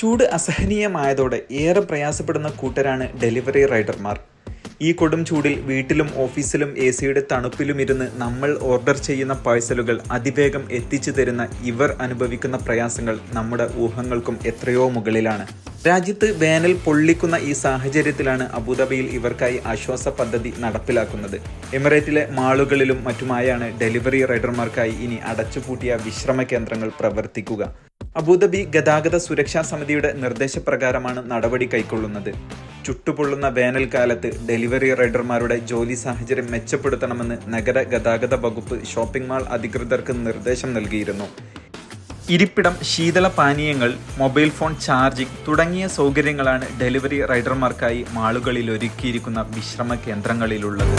ചൂട് അസഹനീയമായതോടെ ഏറെ പ്രയാസപ്പെടുന്ന കൂട്ടരാണ് ഡെലിവറി റൈഡർമാർ. ഈ കൊടും ചൂടിൽ വീട്ടിലും ഓഫീസിലും എ സിയുടെ തണുപ്പിലും ഇരുന്ന് നമ്മൾ ഓർഡർ ചെയ്യുന്ന പാഴ്സലുകൾ അതിവേഗം എത്തിച്ചു തരുന്ന ഇവർ അനുഭവിക്കുന്ന പ്രയാസങ്ങൾ നമ്മുടെ ഊഹങ്ങൾക്കും എത്രയോ മുകളിലാണ്. രാജ്യത്ത് വേനൽ പൊള്ളിക്കുന്ന ഈ സാഹചര്യത്തിലാണ് അബുദാബിയിൽ ഇവർക്കായി ആശ്വാസ പദ്ധതി നടപ്പിലാക്കുന്നത്. എമിറേറ്റിലെ മാളുകളിലും മറ്റുമായാണ് ഡെലിവറി റൈഡർമാർക്കായി ഇനി അടച്ചുപൂട്ടിയ വിശ്രമ കേന്ദ്രങ്ങൾ പ്രവർത്തിക്കുക. അബുദാബി ഗതാഗത സുരക്ഷാ സമിതിയുടെ നിർദ്ദേശപ്രകാരമാണ് നടപടി കൈക്കൊള്ളുന്നത്. ചുട്ടുപൊള്ളുന്ന വേനൽക്കാലത്ത് ഡെലിവറി റൈഡർമാരുടെ ജോലി സാഹചര്യം മെച്ചപ്പെടുത്തണമെന്ന് നഗര ഗതാഗത വകുപ്പ് ഷോപ്പിംഗ് മാൾ അധികൃതർക്ക് നിർദ്ദേശം നൽകിയിരുന്നു. ഇരിപ്പിടം ശീതള പാനീയങ്ങൾ മൊബൈൽ ഫോൺ ചാർജിംഗ് തുടങ്ങിയ സൗകര്യങ്ങളാണ് ഡെലിവറി റൈഡർമാർക്കായി മാളുകളിൽ ഒരുക്കിയിരിക്കുന്ന വിശ്രമ കേന്ദ്രങ്ങളിലുള്ളത്.